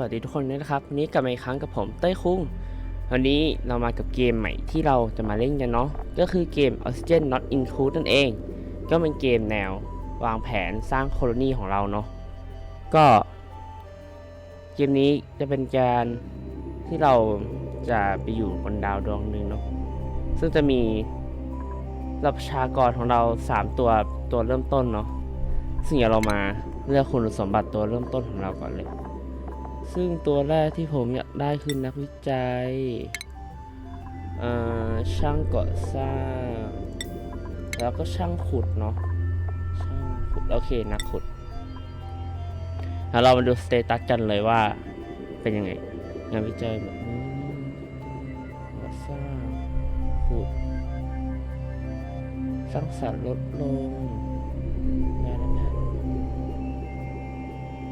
สวัสดีทุกคนด้วยนะครับวันนี้กลับมาอีกครั้งกับผมเต้ยคุงวันนี้เรามากับเกมใหม่ที่เราจะมาเล่นกันเนาะก็คือเกม Oxygen Not Include นั่นเอง ก็เป็นเกมแนววางแผนสร้างโคโลนีของเราเนาะก็เกมนี้จะเป็นการที่เราจะไปอยู่บนดาวดวงหนึ่งเนาะซึ่งจะมีประชากรของเรา 3 ตัวตัวเริ่มต้นเนาะซึ่งเดี๋ยวเรามาเลือกคุณสมบัติตัวเริ่มต้นของเราก่อนเลย ซึ่งตัวแรกที่ผมอยากได้คือนักวิจัย ช่างก่อสร้าง แล้วก็ช่างขุดเนาะ ช่างขุด โอเค นักขุด แล้วเรามาดูสเตตัสกันเลยว่าเป็นยังไง งานวิจัยแบบนี้ก่อสร้างขุด สร้างสรรค์ลดลง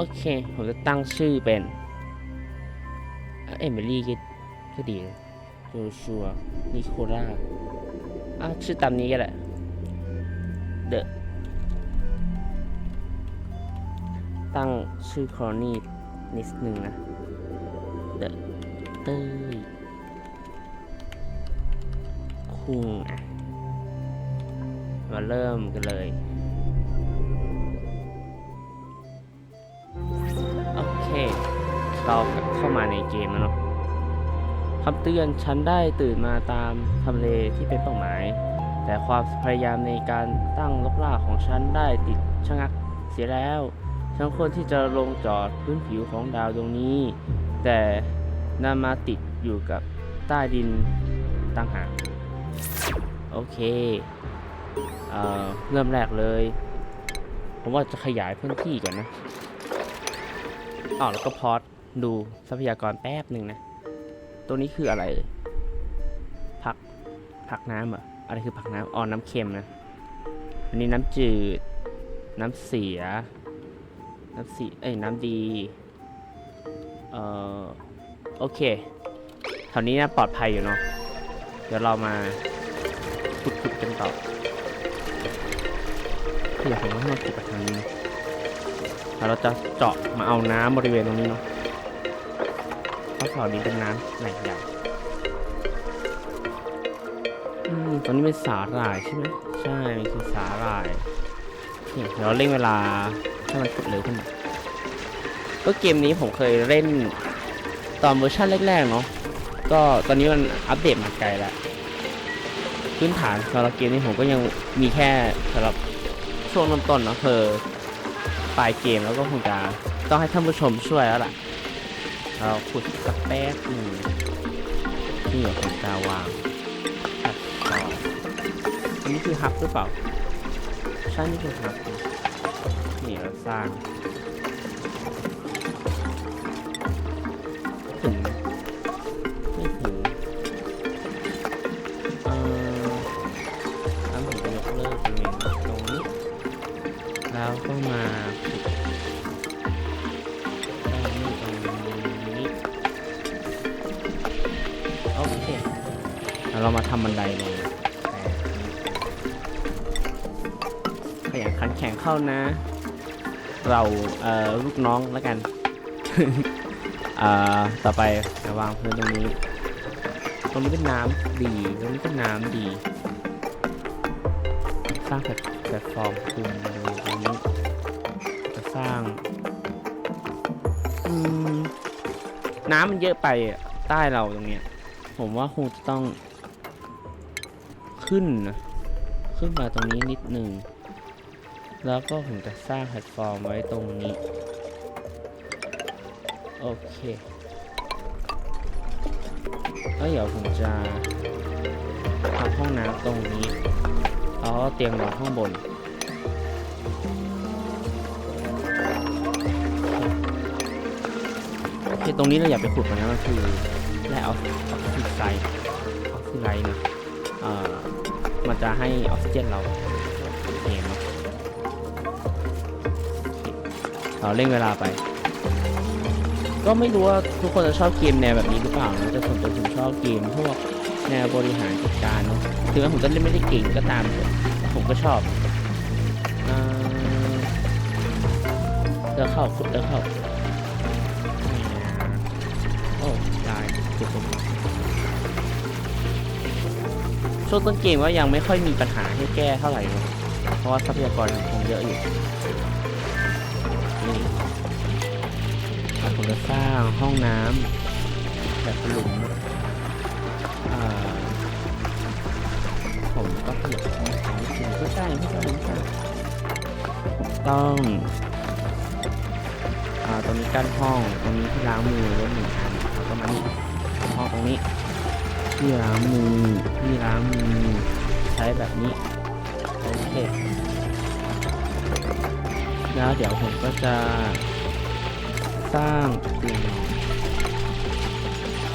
โอเค ผมจะตั้งชื่อเป็นอะเอมิลี่ก็ก็ดีโจชัวนิโคล่าอะชื่อตามนี้ก็แหละเดอะตั้งชื่อครอนี่นิดนึงนะเดอะเต้ยคุงอะมาเริ่มกันเลย คเราเข้ามาในเกมแล้วเนาะคำเตือนฉันได้ตื่นมาตามทำเลที่เป็นเป้าหมาย แต่ความพยายามในการตั้งลกล่าของฉันได้ติดชะงักเสียแล้วฉันควรที่จะลงจอดพื้นผิวของดาวดวงนี้ แต่นามาติดอยู่กับใต้ดินตั้งหากโอเคเอ่อเริ่มแรกเลย ผมว่าจะขยายพื้นที่ก่อนนะ อ้าวแล้วก็พอดดูทรัพยากรแป๊บหนึ่งนะ ตัวนี้คืออะไร ผัก ผักน้ำเหรอ อะไรคือผักน้ำอ๋อน้ำเค็มนะ อันนี้น้ำจืด น้ำเสีย น้ำสีเอ้ย น้ำดี เอ่อ โอเคแถวนี้นะปลอดภัยอยู่เนาะ เดี๋ยวเรามาขุดๆกันต่อคืออยากเห็นว่ามันขุดไปทางนี้นะแล้ว เราจะเจาะมาเอาน้ำบริเวณตรงนี้เนาะเพราะฝั่งนี้เป็นน้ำแหล่งใหญ่อืมตรงนี้เป็นสาหร่ายใช่ไหมใช่มันคือสาหร่ายนี่เดี๋ยวเราเร่งเวลาให้มันขุดเร็วขึ้นหน่อยก็เกมนี้ผมเคยเล่นตอนเวอร์ชันแรกๆเนาะก็ตอนนี้มันอัปเดตมาไกลแล้วพื้นฐานสำหรับเกมนี้ผมก็ยังมีแค่สำหรับช่วงเริ่มต้นเนาะคือ ปลายเกมแล้วก็คงจะต้องให้ท่านผู้ชมช่วยแล้วล่ะ เราขุดสักแป๊บหนึ่งนี่เดี๋ยวผมจะวางตัดต่ออันนี้คือฮับหรือเปล่า ใช่นี่คือฮับนี่เราสร้างถึง ทำบันไดลงขยันขันแข็งเข้านะ เราเอ่อลูกน้องแล้วกันอ่าต่อไปจะวางพื้นตรงนี้ตรงนี้เป็นน้ำดีตรงนี้เป็นน้ำดี สร้างแพลตฟอร์มคุมดูตรงนี้จะสร้างน้ำมันเยอะไปใต้เราตรงเนี้ย ผมว่าคงจะต้อง ขึ้นนะขึ้นมาตรงนี้นิดหนึ่ง แล้วก็ผมจะสร้างแพลตฟอร์มไว้ตรงนี้ โอเคแล้วเดี๋ยวผมจะทำห้องน้ำตรงนี้แล้วก็เตียงนอนข้างบนโอเคตรงนี้เราอย่าไปขุดมันนะมันคือแร่ออกออกซิไซด์ออกซิไลด์นะเอ่อ มันจะให้ออกซิเจนเราเองเนาะเราเร่งเวลาไป ก็ไม่รู้ว่าทุกคนจะชอบเกมแนวแบบนี้หรือเปล่านะแต่ส่วนตัวผมชอบเกมพวกแนวบริหารจัดการเนาะถึงแม้ผมจะเล่นไม่ได้เก่งก็ตามผมก็ชอบเอ่อเดินเข้าขุดเดินเข้านี่นะ ช่วงต้นเกมว่ายังไม่ค่อยมีปัญหาให้แก้เท่าไหร่นะเพราะว่าทรัพยากรยังคงเยอะอยู่นี่ผมจะสร้างห้องน้ำแบบหลุมอ่าผมก็เปลี่ยนของนิดนึงไม่ใช่ไม่ใช่ไม่ใช่ต้องอ่าตรงนี้กั้นห้องตรงนี้ที่ล้างมือไว้หนึ่งอันแล้วก็มานี่ห้องตรงนี้ ที่ล้างมือที่ล้างมือใช้แบบนี้โอเคแล้วเดี๋ยวผมก็จะสร้างเตียงนอน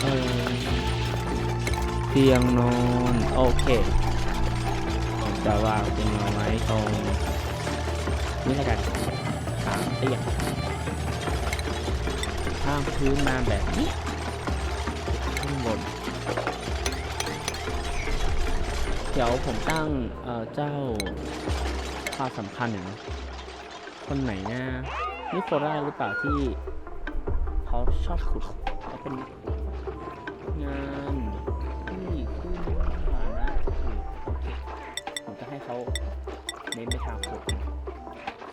เออเตียงนอนโอเคผมจะวางเตียงนอนไว้ตรงนี้ล้วกันสามเตียงข้างพื้นมาแบบนี้ ดี๋ยวผมตั้งเจ้าความสำคัญหน่ยคนไหนนะนิโคล่าหรือเปล่าที่เขาชอบขุดเขาเป็นงานที่ขึ้นฐานะผมจะให้เขาเน้นไปทางขุด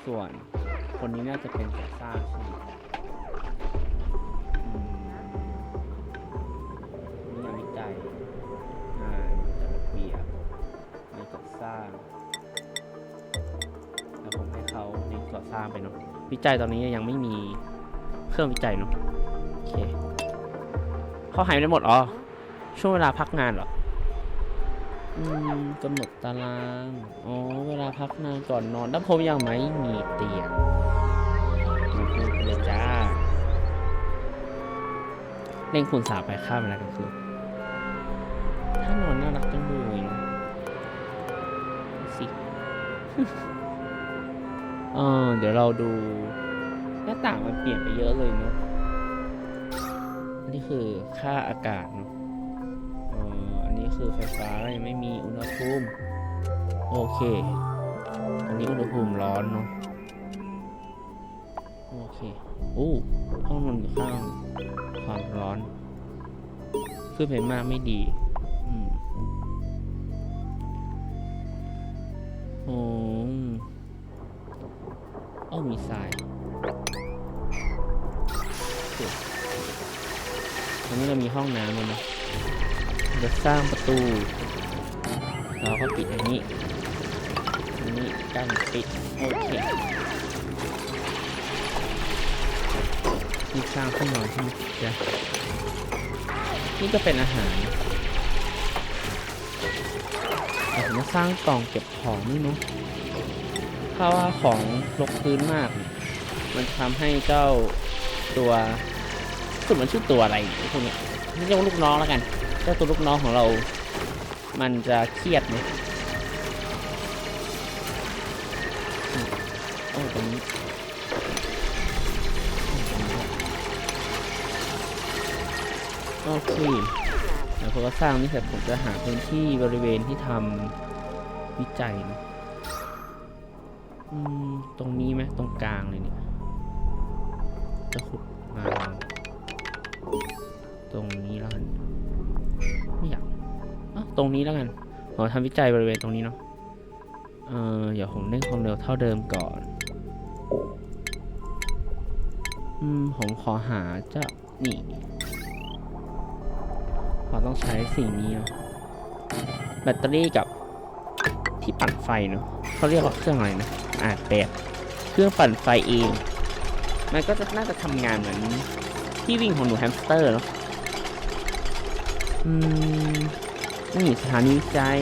ส่วนคนนี้น่าจะเป็นก่สร้างใช่ไหม ร้าง แล้วผมให้เขาในก่อสร้างไปเนาะวิจัยตอนนี้ยังไม่มีเครื่องวิจัยเนาะโอเคเขาหายไปได้หมดอ๋อช่วงเวลาพักงานเหรออืมกำหนดตารางอ๋อเวลาพักงานก่อนนอนแล้วผมยังไม่มีเตียงมาพูดเลยจ้าเล่งคูณสามไปข้ามเวลากลางคืนถ้านอนน่ารัก เออเดี๋ยวเราดูหน้าต่างมันเปลี่ยนไปเยอะเลยเนาะอันนี้คือค่าอากาศเนาะอออันนี้คือไฟฟ้ายังไม่มีอุณหภูมิ โอเค อันนี้อุณหภูมิร้อนเนาะโอเคอู้ห้องนอนอยู่ข้างความร้อน ขึ้นไปมากไม่ดี โอ้เอ้ามีทรายตรงนี้เรามีห้องน้ำแล้วนะจะสร้างประตู เราก็ปิดอันนี้อันนี้กั้นปิดโอเคนี่สร้างห้องนอนใช่ไหมจ๊ะนี่ก็เป็นอาหาร ผมจะสร้างกล่องเก็บของนี่เนาะถ้าว่าของรกพื้นมาก มันทำให้เจ้าตัวสุดมันชื่อตัวอะไรพวกนี้ยเรียกว่าลูกน้องแล้วกัน เจ้าตัวลูกน้องของเรา มันจะเครียดไหมอืมโอ้ตรงนี้โอเค เดี๋ยวผมก็สร้างนี่เสร็จผมจะหาพื้นที่บริเวณที่ทำวิจัยนะตรงนี้ไหมตรงกลางเลยเนี่ย จะขุดมาตรงนี้แล้วกันไม่อยากอะตรงนี้แล้วกันขอทำวิจัยบริเวณตรงนี้เนาะเออเดี๋ยวผมเร่งความเร็วเท่าเดิมก่อน อืมผมขอหาเจ้านี่ เราต้องใช้สิ่งนี้เนาะแบตเตอรี่กับที่ปั่นไฟเนาะเขาเรียกว่าเครื่องอะไรนะอ่าแปดเครื่องปั่นไฟเอง มันก็จะน่าจะทำงานเหมือนที่วิ่งของหนูแฮมสเตอร์เนาะอืมนี่สถานีวิจัย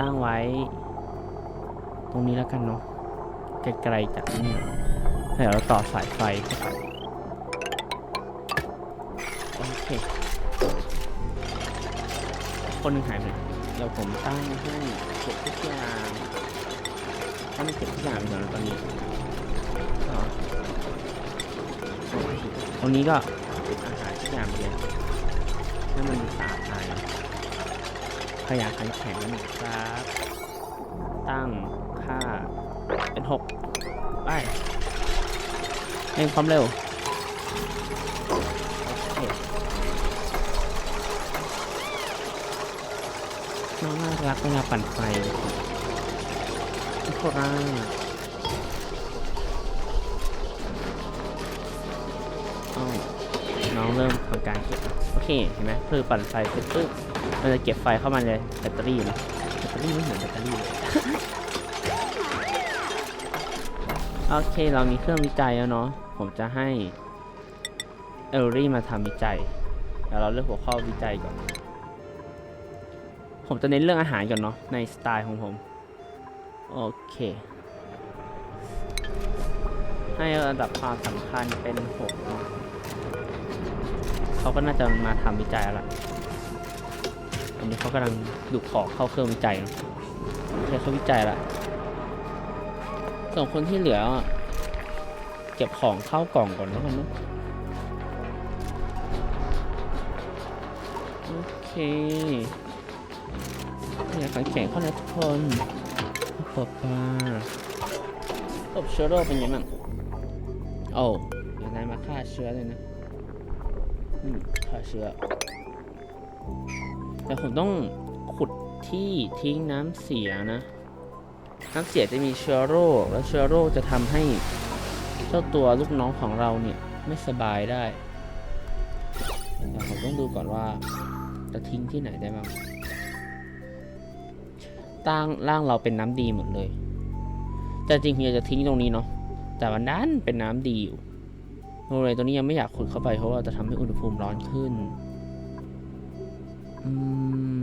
ตั้งไว้ ตรงนี้แล้วกันเนาะไกลๆจากนี่เนาะเดี๋ยวเราต่อสายไฟเข้าไปโอเค คนหนึ่งหายไปไหนเดี๋ยวผมตั้งให้เก็บทุกอย่างถ้ามันเก็บทุกอย่างไปก่อนนะตอนนี้ก็ตรงนี้ก็อาหารทุกอย่างไปเลยให้มันสะอาดหน่อยขยะขันแข็งหนึ่งครับ ตั้งค่าเป็นหกไปเร่งความเร็วโอเค น่ารักเวลาปั่นไฟโคตรน่าอ้าวน้องเริ่มทำการเก็บโอเค เห็นไหมคือปั่นไฟเสร็จปุ๊บมันจะเก็บไฟเข้ามาในแบตเตอรี่เนะแบตเตอรี่ไม่เหมือนแบตเตอรี่เลยโอเค เรามีเครื่องวิจัยแล้วเนาะ ผมจะให้เอลลี่มาทำวิจัย เดี๋ยวเราเลือกหัวข้อวิจัยก่อน ผมจะเน้นเรื่องอาหารก่อนเนาะในสไตล์ของผม โอเค ให้ระดับความสำคัญเป็น6เนาะเขาก็น่าจะมาทำวิจัยล้วล่ะอันนี้เขากำลังดูของเข้าเครื่องวิจัยเนาะเคเขาวิจัยละส่วนคนที่เหลือ เก็บของเข้ากล่องก่อนแล้วกันนะโอเค ยากขังแข็งเข้านะทุกคนปอบปลาตบเชื้อโรคเป็นยังไงบ้างโอ้ยางนายมาฆ่าเชื้อเลยนะอืมฆ่าเชื้อ แต่ผมต้องขุดที่ทิ้งน้ำเสียนะ น้ำเสียจะมีเชื้อโรค และเชื้อโรคจะทำให้เจ้าตัวลูกน้องของเราเนี่ย ไม่สบายได้แต่ผมต้องดูก่อนว่าจะทิ้งที่ไหนได้บ้าง ตั้งร่างเราเป็นน้ำดีหมดเลย แต่จริงๆจะทิ้งตรงนี้เนาะ แต่วันนั้นเป็นน้ำดีอยู่เลยตัวนี้ยังไม่อยากขุดเข้าไปเพราะว่าจะทำให้อุณหภูมิร้อนขึ้น อืม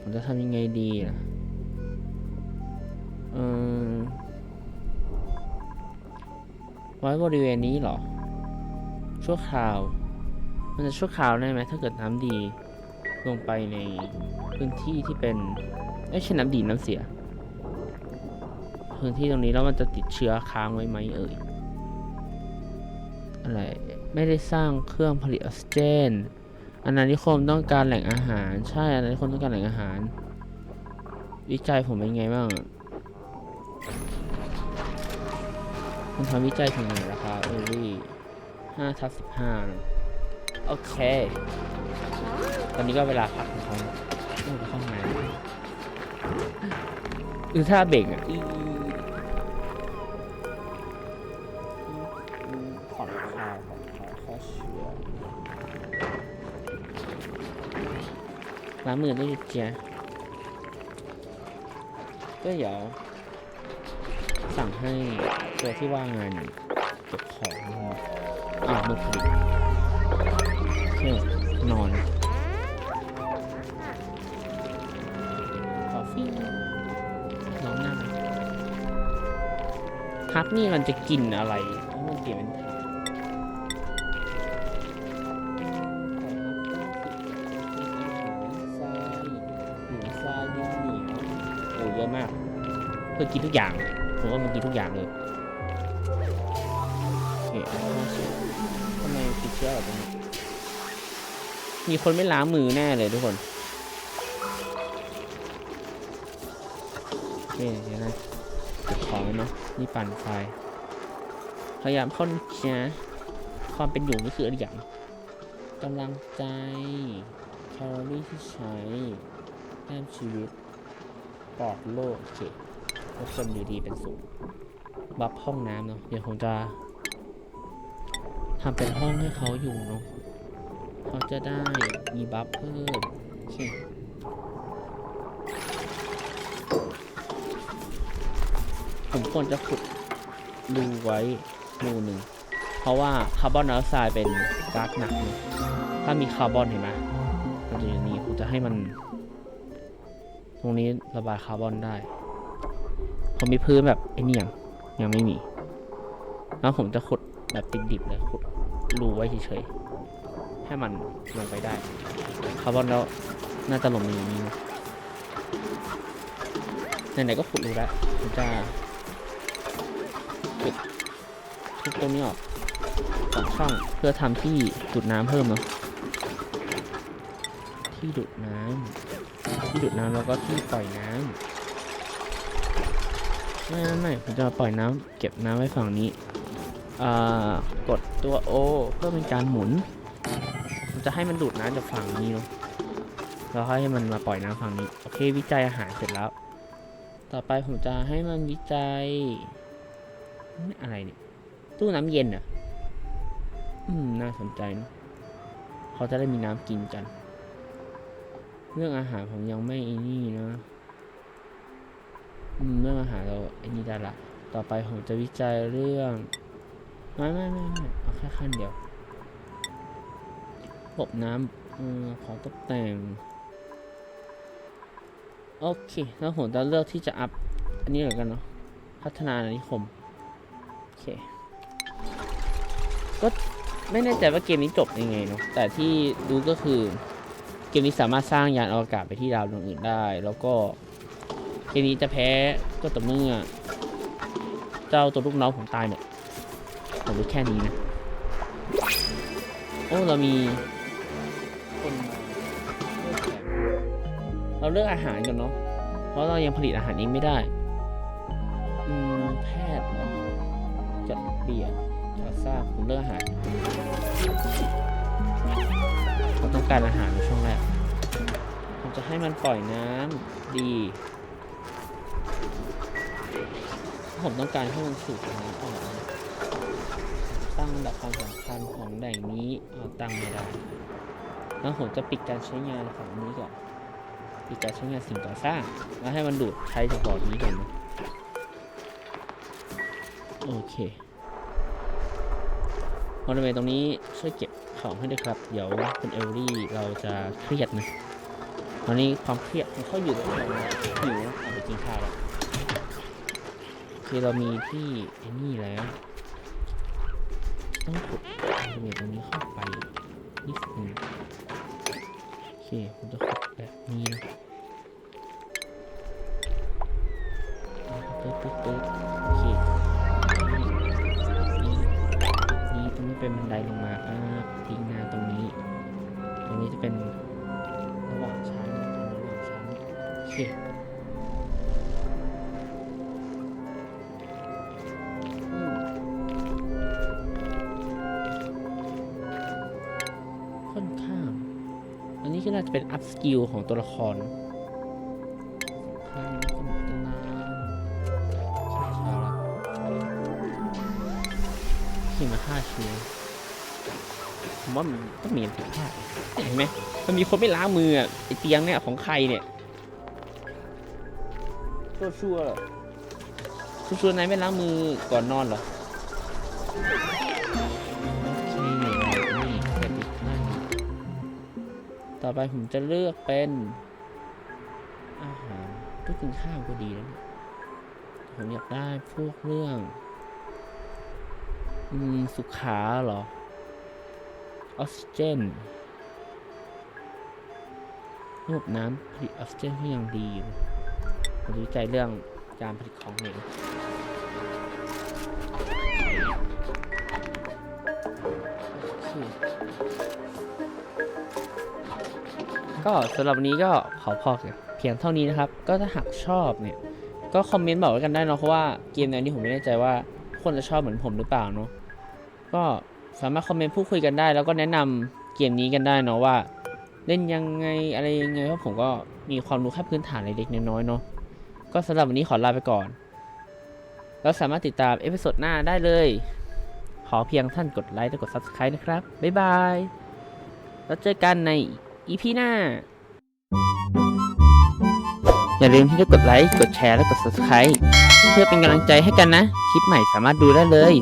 ผมจะทำยังไงดีล่ะเออไว้บริเวณนี้เหรอ ชั่วคราว มันจะชั่วคราวได้ไหมถ้าเกิดน้ำดีลงไปในพื้นที่ที่เป็น ไม่ใช่น้ำดีน้ำเสีย พื้นที่ตรงนี้แล้วมันจะติดเชื้อค้างไว้ไหมเอ่ย อะไร ไม่ได้สร้างเครื่องผลิตออกซิเจนอาณานิคมต้องการแหล่งอาหาร ใช่อาณานิคมต้องการแหล่งอาหาร วิจัยผมเป็นไงบ้างคุณทำวิจัยถึงไหนแล้วครับเออรี่ห้าทับสิบห้าโอเค ตอนนี้ก็เวลาพักของเขา อือถ้าเบรกอะอื้อผ่อนคลายผ่อนคลายข้อเชื้อล้างมือด้วยเจียก็เดี๋ยวสั่งให้ตัวที่ว่างงานอยู่เก็บของนะครับอ่ามือผลิตเพื่อนอน ฮักนี่มันจะกินอะไรเมันเปลี่ยนเป็นถาดทรายหินทรายดินเหนียวโอ้เยอะมาก เพื่อกินทุกอย่างผมว่ามันกินทุกอย่างเลยโอเคอันนี้น่าเชื่อทำไมติดเชื้อแบบนี้มีคนไม่ล้างมือแน่เลยทุกคนโอเคเดี๋ยวนะ เก็บของไว้เนาะนี่ปั่นไฟพยายามเข้าเชียความเป็นอยู่นี่คืออะไรอย่างกำลังใจแคลอรี่ที่ใช้แต้มชีวิตปลอดโลกโอเคทุกคนอยู่ดีเป็นสุขบัฟห้องน้ำเนาะเดี๋ยวผมจะทำเป็นห้องให้เขาอยู่เนาะเขาจะได้มีบัฟเพิ่มโอเค ผมควรจะขุดรูไว้รูหนึ่ง เพราะว่าคาร์บอนไดออกไซด์เป็นก๊าซหนักนะถ้ามีคาร์บอนเห็นไหมมันจะอย่างนี้ผมจะให้มัน ตรงนี้ระบายคาร์บอนได้ผมมีพื้นแบบไอ้นี่ยังยังไม่มี แล้วผมจะขุดแบบติดดิบเลยขุดรูไว้เฉยๆให้มันลงไปได้คาร์บอนแล้วน่าจะลงมาอย่างนี้ไหนๆก็ขุดรูแล้วผมจะ ปิดทุกตรงนี้ออกสองช่องเพื่อทำที่ดูดน้ำเพิ่มเนาะที่ดูดน้ำที่ดูดน้ำแล้วก็ที่ปล่อยน้ำไม่ไม่ไม่ผมจะปล่อยน้ำเก็บน้ำไว้ฝั่งนี้อ่ากดตัว O เพื่อเป็นการหมุนผมจะให้มันดูดน้ำจากฝั่งนี้เนาะเราให้มันมาปล่อยน้ำฝั่งนี้ โอเค วิจัยอาหารเสร็จแล้ว ต่อไปผมจะให้มันวิจัย อะไรเนี่ย ตู้น้ำเย็นอะ อืม น่าสนใจเนะเขาจะได้มีน้ำกินกัน เรื่องอาหารผมยังไม่ไอ้นี่นะอืมเรื่องอาหารเราไอ้นี่ได้ละต่อไปผมจะวิจัยเรื่องไม่ไม่ไม่ไม่เอาแค่ขั้นเดียวระบบน้ำออของตกแต่ง โอเค แล้วผมจะเลือกที่จะอัพ อันนี้เหมือนกันเนาะ พัฒนาอาณานิคม เค ก็ไม่แน่ใจว่าเกมนี้จบยังไงเนาะ แต่ที่รู้ก็คือเกมนี้สามารถสร้างยานอวกาศไปที่ดาวดวงอื่นได้ แล้วก็เกมนี้จะแพ้ก็ต่อเมื่อ เจ้าตัวลูกน้องผมตายเนี่ยผมรู้แค่นี้นะ โอ้ เรามีคนเลือกแข่งเราเลือกอาหารกันเนาะ เพราะเรายังผลิตอาหารเองไม่ได้ เปียกจัดซากผมเลือกอาหารเราต้องการอาหารในช่วงแรกผมจะให้มันปล่อยน้ำดี ผมต้องการให้มันสูบน้ำออกตั้งระดับความสำคัญของแหล่งนี้เอาตั้งไม่ได้แล้วผมจะปิดการใช้งานของนี้ก่อนปิดการใช้งานสิ่งก่อสร้าง แล้วให้มันดูดใช้เฉพาะนี้ก่อนนะโอเค บริเวณตรงนี้ช่วยเก็บของให้ด้วยครับ เดี๋ยวคุณเอลลี่เราจะเครียดนะตอนนี้ความเครียดมันเข้าอยู่ในเราหิวเอาไปกินข้าวแล้วคือเรามีที่ไอ้นี่แล้ว ต้องกดบริเวณตรงนี้เข้าไปนิดนึงโอเคผมจะกด เป็นระหว่างชั้นระหว่างชั้นโอเคค่อนข้าง อันนี้ก็น่าจะเป็นอัพสกิลของตัวละครข้างนี้ก็เหมือนกันนะช้าช้า ผมว่ามันต้องมีอันผิดพลาดเห็นไหมมันมีคนไม่ล้างมืออะไอเตียงเนี่ยของใครเนี่ยชั่วชัวร์ชั่วชัวร์นายไม่ล้างมือก่อนนอนเหรอต่อไปผมจะเลือกเป็นอาหารก็กินข้าวก็ดีแล้วเนี่ยผมอยากได้พวกเรื่อง อืม สุขาเหรอ ออกซิเจนระบบน้ำผลิตออกซิเจนที่ยังดีอยู่ผมวิจัยเรื่องการผลิตของเหลวก็สำหรับวันนี้ก็ขอพอเพียงเท่านี้นะครับ ก็ถ้าหากชอบเนี่ย ก็คอมเมนต์บอกไว้กันได้เนาะเพราะว่าเกมแนวนี้ผมไม่แน่ใจว่าคนจะชอบเหมือนผมหรือเปล่าเนาะก็ สามารถคอมเมนต์พูดคุยกันได้ แล้วก็แนะนำเกมนี้กันได้เนาะว่า เล่นยังไงอะไรยังไงเพราะผมก็มีความรู้แค่พื้นฐานเล็กๆน้อยๆเนาะก็สำหรับวันนี้ขอลาไปก่อน แล้วสามารถติดตามเอพิโซดหน้าได้เลย ขอเพียงท่านกดไลค์และกด Subscribe นะครับ บ๊ายบาย แล้วเจอกันใน EP หน้า อย่าลืมที่จะกดไลค์ กดแชร์ และกด Subscribe เพื่อเป็นกำลังใจให้กันนะ คลิปใหม่สามารถดูได้เลย